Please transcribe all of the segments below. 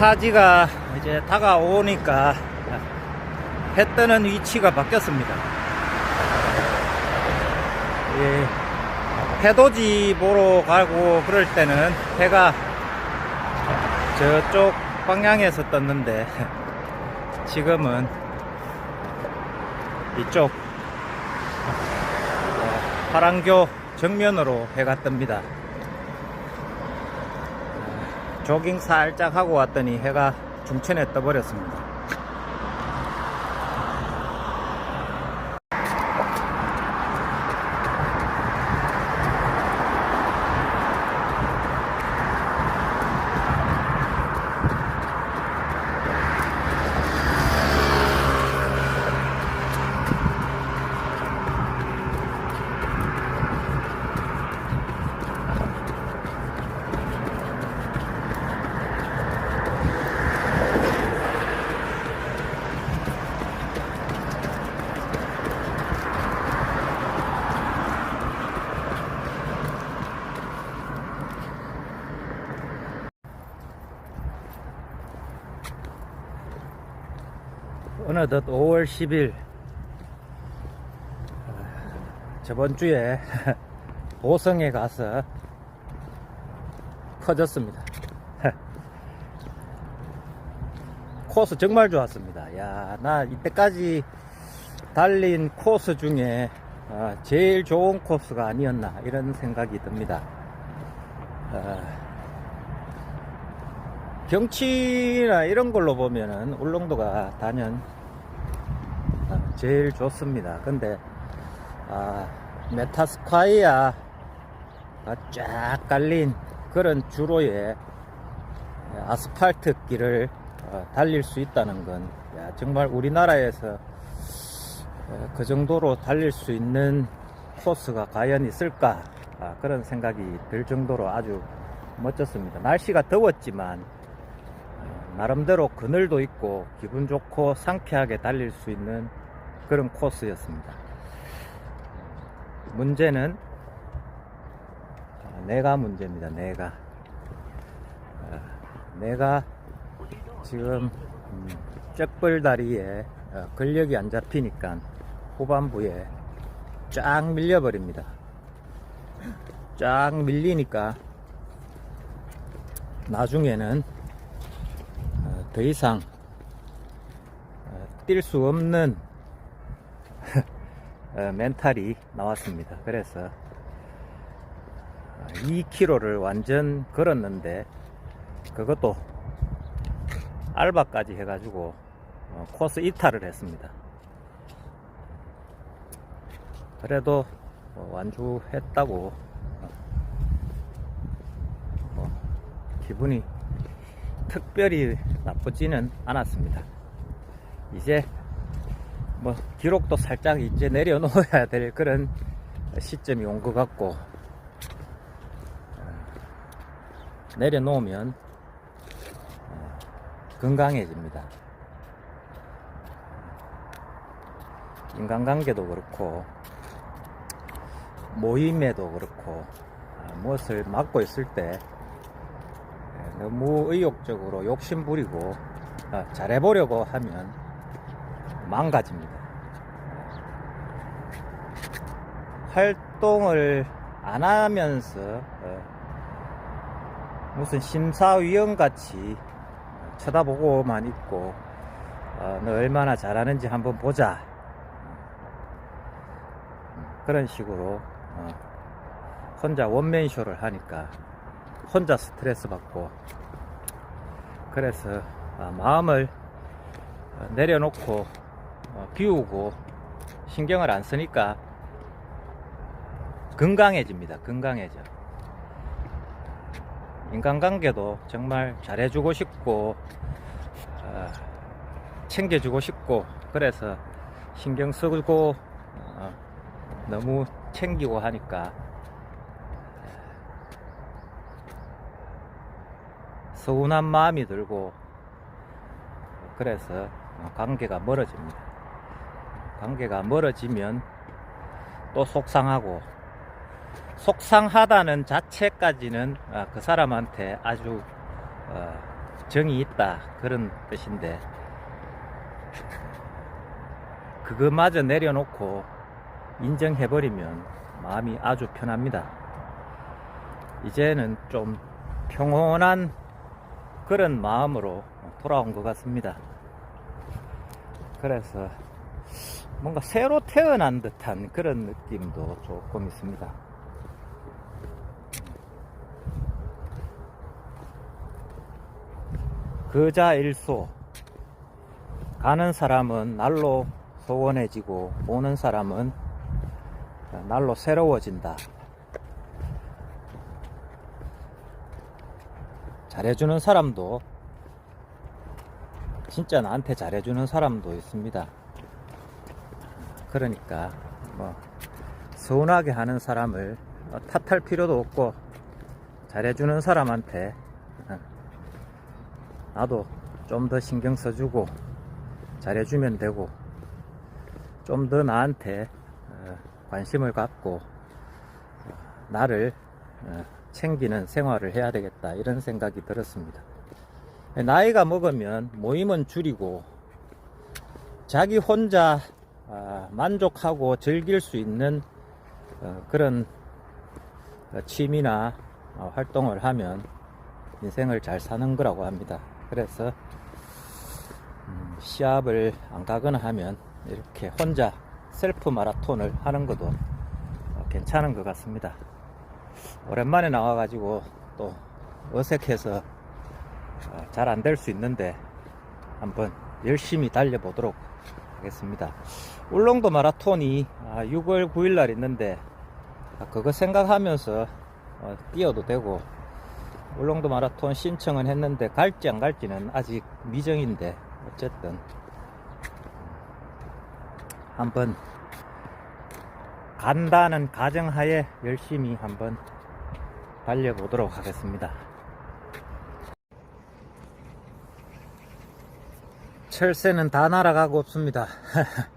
하지가 이제 다가오니까 해 뜨는 위치가 바뀌었습니다. 예, 해돋이 보러 가고 그럴 때는 해가 저쪽 방향에서 떴는데 지금은 이쪽 어, 파랑교 정면으로 해가 뜹니다. 조깅 살짝 하고 왔더니 해가 중천에 떠버렸습니다. 어느덧 5월 10일 저번 주에 보성에 가서 커졌습니다. 코스 정말 좋았습니다. 야, 나 이때까지 달린 코스 중에 어, 제일 좋은 코스가 아니었나 이런 생각이 듭니다. 어, 경치나 이런 걸로 보면은 울릉도가 단연 어, 제일 좋습니다. 근데 아, 메타스콰이아가 쫙 깔린 그런 주로의 아스팔트 길을 어, 달릴 수 있다는 건 야, 정말 우리나라에서 어, 그 정도로 달릴 수 있는 코스가 과연 있을까 아, 그런 생각이 들 정도로 아주 멋졌습니다. 날씨가 더웠지만 어, 나름대로 그늘도 있고 기분 좋고 상쾌하게 달릴 수 있는 그런 코스였습니다. 문제는 아, 내가 문제입니다. 내가 아, 내가 지금 음, 쩍벌다리에 어, 근력이 안 잡히니까 후반부에 쫙 밀려버립니다. 쫙 밀리니까 나중에는 어, 더 이상 뛸 수 없는 어, 멘탈이 나왔습니다. 그래서 2km를 완전 걸었는데 그것도 알바까지 해가지고 어, 코스 이탈을 했습니다. 그래도 어, 완주했다고 어, 뭐 기분이 특별히 나쁘지는 않았습니다. 이제 뭐 기록도 살짝 이제 내려놓아야 될 그런 시점이 온 것 같고 어, 내려놓으면 어, 건강해집니다. 인간관계도 그렇고 모임에도 그렇고 아, 무엇을 맡고 있을 때 에, 너무 의욕적으로 욕심 부리고 아, 잘해보려고 하면 망가집니다. 활동을 안 하면서 어, 무슨 심사위원 같이 쳐다보고만 있고 어, 너 얼마나 잘하는지 한번 보자 그런 식으로 어, 혼자 원맨쇼를 하니까 혼자 스트레스 받고 그래서 아, 마음을 어, 내려놓고 어, 비우고 신경을 안 쓰니까 건강해집니다. 건강해져. 인간관계도 정말 잘해주고 싶고 어, 챙겨주고 싶고 그래서 신경 쓰고 어, 너무 챙기고 하니까 서운한 마음이 들고 그래서 관계가 멀어집니다. 관계가 멀어지면 또 속상하고 속상하다는 자체까지는 아, 그 사람한테 아주 어, 정이 있다 그런 뜻인데 그거마저 내려놓고 인정해버리면 마음이 아주 편합니다. 이제는 좀 평온한 그런 마음으로 돌아온 것 같습니다. 그래서 뭔가 새로 태어난 듯한 그런 느낌도 조금 있습니다. 그자 일소 가는 사람은 날로 소원해지고 오는 사람은 날로 새로워진다. 잘해주는 사람도 진짜 나한테 잘해주는 사람도 있습니다. 그러니까 뭐 서운하게 하는 사람을 어, 탓할 필요도 없고 잘해주는 사람한테 어, 나도 좀 더 신경 써주고 잘해주면 되고 좀 더 나한테 어, 관심을 갖고 어, 나를 어, 챙기는 생활을 해야 되겠다 이런 생각이 들었습니다. 나이가 먹으면 모임은 줄이고 자기 혼자 아, 만족하고 즐길 수 있는 어, 그런 어, 취미나 어, 활동을 하면 인생을 잘 사는 거라고 합니다. 그래서 음, 시합을 안 가거나 하면 이렇게 혼자 셀프 마라톤을 하는 것도 어, 괜찮은 것 같습니다. 오랜만에 나와가지고 또 어색해서 어, 잘안 될 수 있는데 한번 열심히 달려보도록 하겠습니다. 울릉도 마라톤이 6월 9일 날 있는데 아, 그거 생각하면서 어, 뛰어도 되고 울릉도 마라톤 신청은 했는데 갈지 안 갈지는 아직 미정인데 어쨌든 한번 간다는 가정하에 열심히 한번 달려보도록 하겠습니다. 철새는 다 날아가고 없습니다.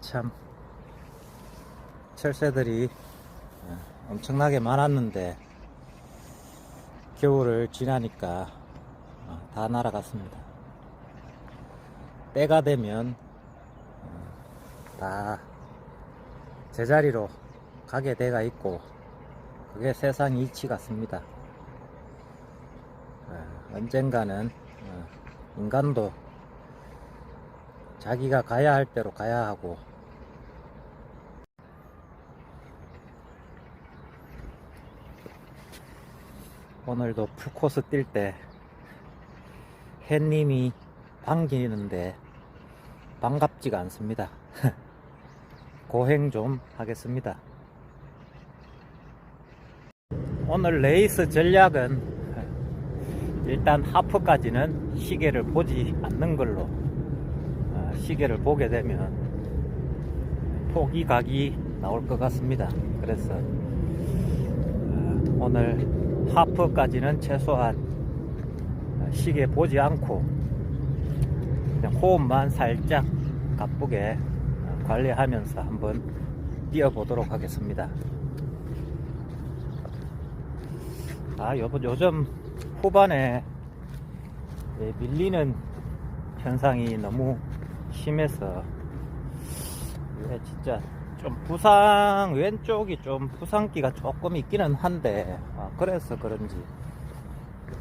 참 철새들이 어, 엄청나게 많았는데 겨울을 지나니까 어, 다 날아갔습니다. 때가 되면 어, 다 제자리로 가게 돼가 있고 그게 세상 이치 같습니다. 언젠가는 인간도 자기가 가야 할 대로 가야 하고 오늘도 풀코스 뛸 때 햇님이 반기는데 반갑지가 않습니다. 고행 좀 하겠습니다. 오늘 레이스 전략은 일단 하프까지는 시계를 보지 않는 걸로 어, 시계를 보게 되면 포기 각이 나올 것 같습니다. 그래서 어, 오늘 하프까지는 최소한 시계 보지 않고 그냥 호흡만 살짝 가쁘게 어, 관리하면서 한번 뛰어보도록 하겠습니다. 아, 요, 요즘 후반에 예, 밀리는 현상이 너무 심해서 예, 진짜 좀 부상 왼쪽이 좀 부상기가 조금 있기는 한데 아, 그래서 그런지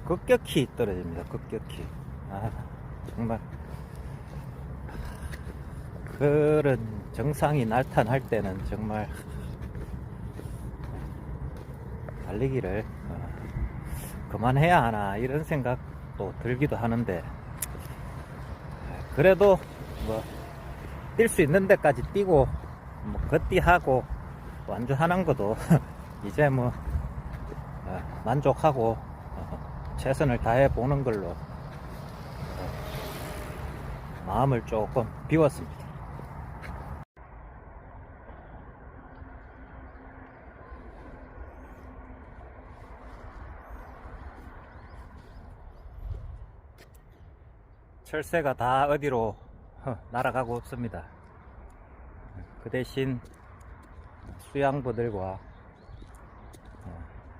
급격히 떨어집니다 급격히. 아, 정말. 그런 정상이 나타날 때는 정말 달리기를 어, 그만해야 하나 이런 생각도 들기도 하는데 그래도 뭐 뛸 수 있는 데까지 뛰고 뭐 걷기하고 완주하는 것도 이제 뭐 어, 만족하고 어, 최선을 다해 보는 걸로 어, 마음을 조금 비웠습니다. 철새가 다 어디로 날아가고 없습니다. 그 대신 수양부들과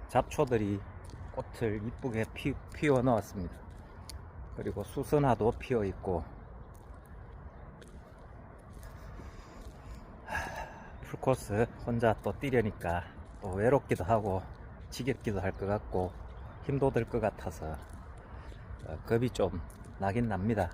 잡초들이 꽃을 이쁘게 피, 피워 넣었습니다. 그리고 수선화도 피어 있고 풀코스 혼자 또 뛰려니까 또 외롭기도 하고 지겹기도 할 것 같고 힘도 들 것 같아서 어, 겁이 좀 나긴 납니다.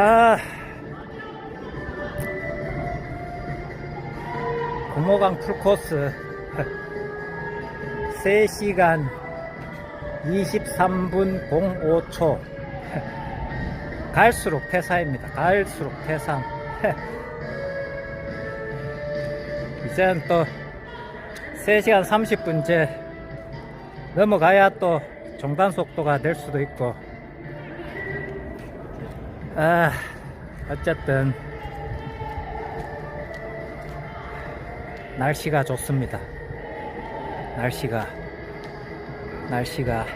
아, 금호강 풀코스 3시간 23분 05초 갈수록 태사입니다. 갈수록 태산. 이제는 또 3시간 30분째 넘어가야 또 정단 속도가 될 수도 있고 아, 어쨌든 날씨가 좋습니다. 날씨가 날씨가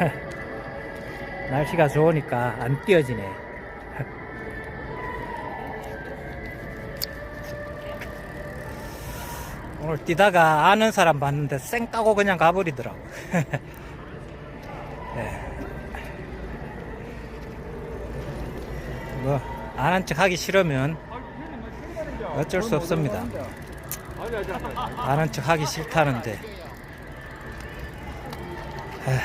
날씨가 좋으니까 안 뛰어지네. 오늘 뛰다가 아는 사람 봤는데 쌩 까고 그냥 가버리더라고. 네. 뭐 아는 척 하기 싫으면 어쩔 수 없습니다. 아는 척 하기 싫다는데. 하,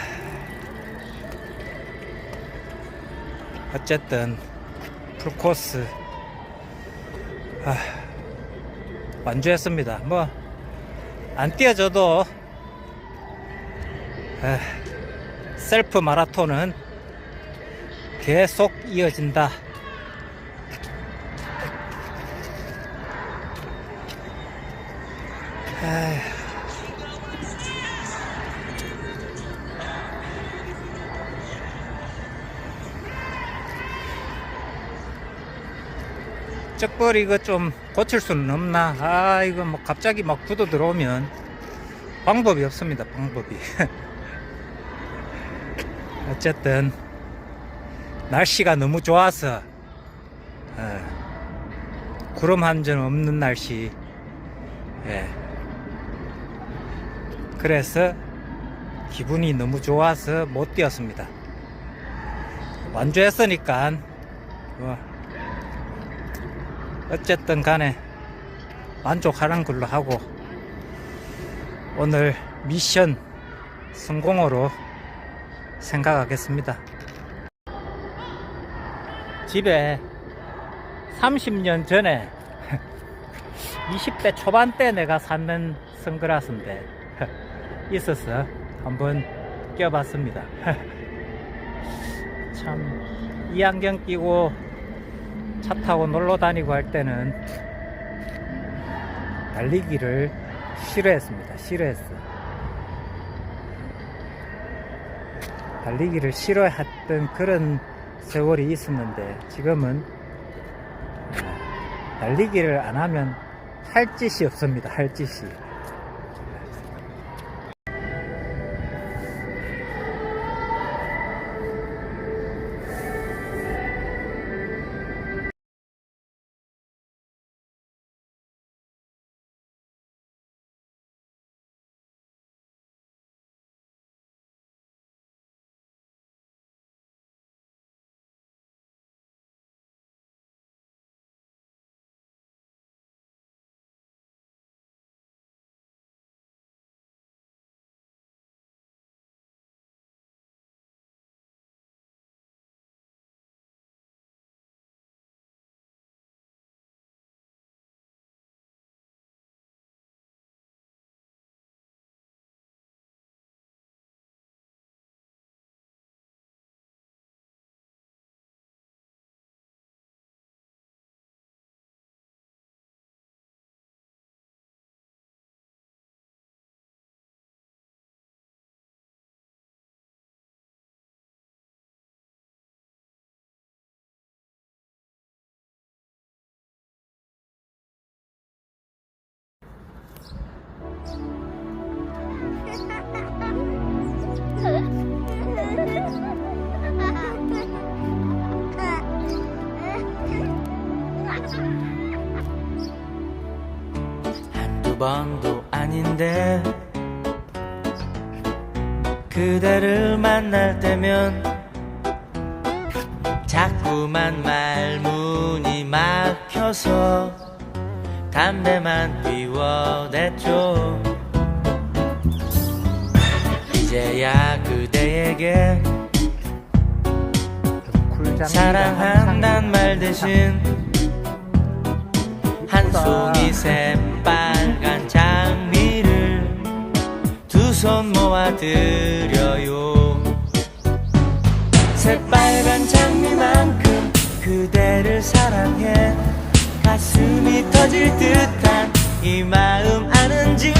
어쨌든 풀코스 하, 완주했습니다. 뭐 안 뛰어져도 하, 셀프 마라톤은 계속 이어진다. 쩍벌 이거 좀 고칠 수는 없나? 아 이거 뭐 갑자기 막 굳어 들어오면 방법이 없습니다. 방법이. 어쨌든 날씨가 너무 좋아서 어, 구름 한 점 없는 날씨. 예. 그래서 기분이 너무 좋아서 못 뛰었습니다. 완주했으니까 뭐 어쨌든 간에 만족하는 걸로 하고 오늘 미션 성공으로 생각하겠습니다. 집에 30년 전에 20대 초반 때 내가 샀는 선글라스인데 있어서 한번 껴봤습니다. 참 이 안경 끼고 차 타고 놀러 다니고 할 때는 달리기를 싫어했습니다. 싫어했어. 달리기를 싫어했던 그런 세월이 있었는데 지금은 아, 달리기를 안 하면 할 짓이 없습니다. 할 짓이. 번도 아닌데 그대를 만날 때면 자꾸만 말문이 막혀서 담배만 피워댔죠. 이제야 그대에게 굴장 사랑한단 말 대신 한 송이 새빨간 장미를 두 손 모아 드려요. 새빨간 장미만큼 그대를 사랑해. 가슴이 터질 듯한 이 마음 아는지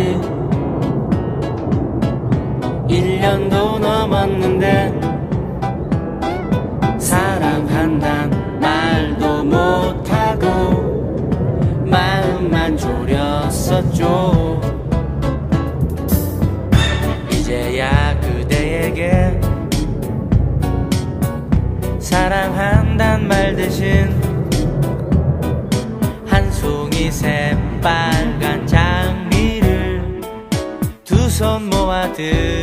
만난 지 1년도 넘었는데 사랑한단 말도 못하고 마음만 졸였었죠. 이제야 그대에게 사랑한단 말 대신 한 송이 새빨 간